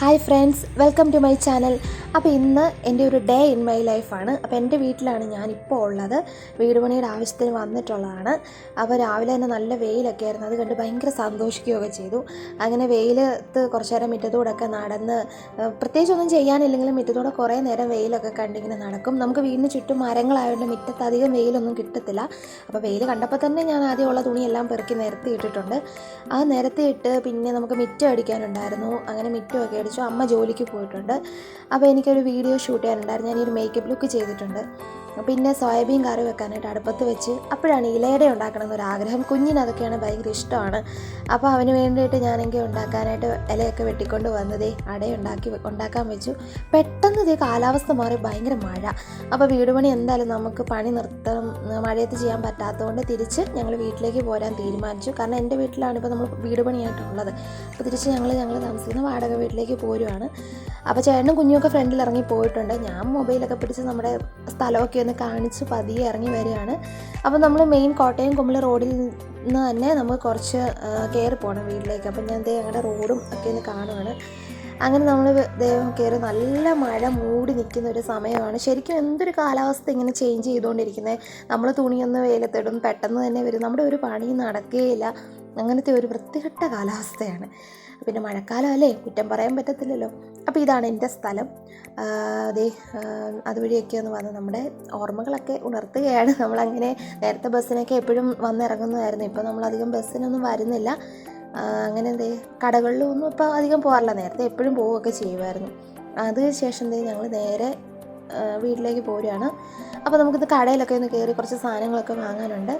Hi friends welcome to my channel അപ്പോൾ ഇന്ന് എന്റെ ഒരു ഡേ ഇൻ മൈ ലൈഫാണ് അപ്പോൾ എന്റെ വീട്ടിലാണ് ഞാനിപ്പോൾ ഉള്ളത്. വീട് പണിയുടെ ആവശ്യത്തിന് വന്നിട്ടുള്ളതാണ്. അപ്പോൾ രാവിലെ തന്നെ നല്ല വെയിലൊക്കെ ആയിരുന്നു. അത് കണ്ട് ഭയങ്കര സന്തോഷിക്കുകയൊക്കെ ചെയ്തു. അങ്ങനെ വെയിലത്ത് കുറച്ച് നേരം മിറ്റത്തോടൊക്കെ നടന്ന് പ്രത്യേകിച്ചൊന്നും ചെയ്യാനില്ലെങ്കിലും മുറ്റത്തൂടെ കുറേ നേരം വെയിലൊക്കെ കണ്ടിങ്ങനെ നടക്കും. നമുക്ക് വീടിന് ചുറ്റും മരങ്ങളായതുകൊണ്ട് മുറ്റത്ത് അധികം വെയിലൊന്നും കിട്ടത്തില്ല. അപ്പോൾ വെയിൽ കണ്ടപ്പോൾ തന്നെ ഞാൻ ആദ്യമുള്ള തുണിയെല്ലാം പെറുക്കി നിരത്തി ഇട്ടിട്ടുണ്ട് ആ നിരത്തി ഇട്ട് പിന്നെ നമുക്ക് മിറ്റം അടിക്കാനുണ്ടായിരുന്നു. അങ്ങനെ മിറ്റമൊക്കെ അടിച്ചു അമ്മ ജോലിക്ക് പോയിട്ടുണ്ട്. അപ്പോൾ എനിക്കൊരു വീഡിയോ ഷൂട്ട് ചെയ്യാനുണ്ടായിരുന്നു. ഞാനൊരു മേക്കപ്പ് ലുക്ക് ചെയ്തിട്ടുണ്ട്. പിന്നെ സോയാബീൻ കറി വെക്കാനായിട്ട് അടുപ്പത്ത് വെച്ച് അപ്പോഴാണ് ഇലയുടെ ഉണ്ടാക്കണം എന്നൊരാഗ്രഹം കുഞ്ഞിന് അതൊക്കെയാണ് ഭയങ്കര ഇഷ്ടമാണ്. അപ്പോൾ അവന് വേണ്ടിയിട്ട് ഞാനെങ്കിൽ ഉണ്ടാക്കാനായിട്ട് ഇലയൊക്കെ വെട്ടിക്കൊണ്ട് വന്നതേ അടയുണ്ടാക്കി ഉണ്ടാക്കാൻ വെച്ചു. പെട്ടെന്ന് ഇതേ കാലാവസ്ഥ മാറി ഭയങ്കര മഴ. അപ്പോൾ വീട് പണി എന്തായാലും നമുക്ക് പണി നിർത്തണം മഴയത്ത് ചെയ്യാൻ പറ്റാത്തതുകൊണ്ട് തിരിച്ച് ഞങ്ങൾ വീട്ടിലേക്ക് പോരാൻ തീരുമാനിച്ചു. കാരണം എന്റെ വീട്ടിലാണ് ഇപ്പോൾ നമ്മൾ വീട് പണിയായിട്ടുള്ളത്. അപ്പോൾ തിരിച്ച് ഞങ്ങൾ ഞങ്ങൾ താമസിക്കുന്ന വാടക വീട്ടിലേക്ക് പോരുവാണ്. അപ്പോൾ ചേട്ടനും കുഞ്ഞുമൊക്കെ ഫ്രണ്ടിൽ ഇറങ്ങി പോയിട്ടുണ്ട്. ഞാൻ മൊബൈലൊക്കെ പിടിച്ച് നമ്മുടെ സ്ഥലമൊക്കെ ഒന്ന് കാണിച്ച് പതിയെ ഇറങ്ങി വരികയാണ്. അപ്പോൾ നമ്മൾ മെയിൻ കോട്ടയം കുമ്പളി റോഡിൽ നിന്ന് തന്നെ നമുക്ക് കുറച്ച് കയറി പോകണം വീട്ടിലേക്ക്. അപ്പോൾ ഞാൻ ദേ ഞങ്ങളുടെ റോഡും ഒക്കെ ഒന്ന് കാണുവാണ്. അങ്ങനെ നമ്മൾ ദൈവം കയറി നല്ല മഴ മൂടി നിൽക്കുന്ന ഒരു സമയമാണ്. ശരിക്കും എന്തൊരു കാലാവസ്ഥ ഇങ്ങനെ ചേഞ്ച് ചെയ്തുകൊണ്ടിരിക്കുന്നത് നമ്മൾ തുണിയൊന്ന് വെയിലത്തിടും പെട്ടെന്ന് തന്നെ വരും. നമ്മുടെ ഒരു പണി നടക്കുകയില്ല അങ്ങനത്തെ ഒരു വൃത്തികെട്ട കാലാവസ്ഥയാണ്. പിന്നെ മഴക്കാലം അല്ലേ? കുറ്റം പറയാൻ പറ്റത്തില്ലല്ലോ. അപ്പോൾ ഇതാണ് എന്റെ സ്ഥലം. അതേ അതുവഴിയൊക്കെ ഒന്ന് വന്ന് നമ്മുടെ ഓർമ്മകളൊക്കെ ഉണർത്തുകയാണ്. നമ്മളങ്ങനെ നേരത്തെ ബസ്സിനൊക്കെ എപ്പോഴും വന്നിറങ്ങുന്നതായിരുന്നു ഇപ്പോൾ നമ്മളധികം ബസ്സിനൊന്നും വരുന്നില്ല. അങ്ങനെ എന്തേ കടകളിലൊന്നും ഇപ്പോൾ അധികം പോകാറില്ല. നേരത്തെ എപ്പോഴും പോവുകയൊക്കെ ചെയ്യുമായിരുന്നു. അതിന് ശേഷം ഞങ്ങൾ നേരെ വീട്ടിലേക്ക് പോരുകയാണ്. അപ്പോൾ നമുക്കിത് കടയിലൊക്കെ ഒന്ന് കയറി കുറച്ച് സാധനങ്ങളൊക്കെ വാങ്ങാനുണ്ട്.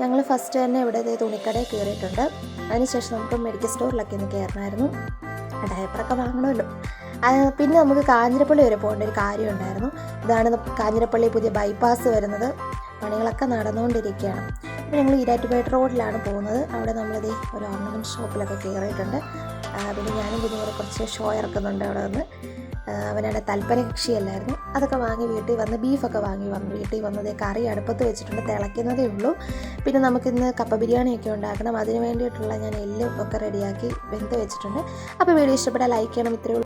ഞങ്ങൾ ഫസ്റ്റ് തന്നെ ഇവിടെ തുണിക്കടയിൽ കയറിയിട്ടുണ്ട്. അതിനുശേഷം നമുക്ക് മെഡിക്കൽ സ്റ്റോറിലൊക്കെ ഒന്ന് കയറണമായിരുന്നു. ഡയപ്പറൊക്കെ വാങ്ങണമല്ലോ. പിന്നെ നമുക്ക് കാഞ്ഞിരപ്പള്ളി വരെ പോകേണ്ട ഒരു കാര്യം ഉണ്ടായിരുന്നു. ഇതാണ് കാഞ്ഞിരപ്പള്ളി പുതിയ ബൈപ്പാസ് വരുന്നത്. പണികളൊക്കെ നടന്നുകൊണ്ടിരിക്കുകയാണ്. അപ്പോൾ ഞങ്ങൾ ഈരാറ്റുപേട്ട റോഡിലാണ് പോകുന്നത്. അവിടെ നമ്മളിത് ഒരു ഓർണമെന്റ് ഷോപ്പിലൊക്കെ കയറിയിട്ടുണ്ട്. പിന്നെ ഞാനും പിന്നെ കുറച്ച് ഷോ ഇറക്കുന്നുണ്ട് അവിടെ നിന്ന്. അവനാണ് തൽപ്പര കക്ഷിയല്ലായിരുന്നു അതൊക്കെ വാങ്ങി വീട്ടിൽ വന്ന് ബീഫൊക്കെ വാങ്ങി വന്നു വീട്ടിൽ വന്നത് കറി അടുപ്പത്ത് വെച്ചിട്ടുണ്ട് തിളയ്ക്കുന്നതേ ഉള്ളൂ. പിന്നെ നമുക്കിന്ന് കപ്പ ബിരിയാണിയൊക്കെ ഉണ്ടാക്കണം. അതിന് വേണ്ടിയിട്ടുള്ള ഞാൻ എല്ലും ഒക്കെ റെഡിയാക്കി വെന്ത് വെച്ചിട്ടുണ്ട്. അപ്പോൾ വീഡിയോ ഇഷ്ടപ്പെട്ടാൽ ലൈക്ക് ചെയ്യണം. ഇത്രയേ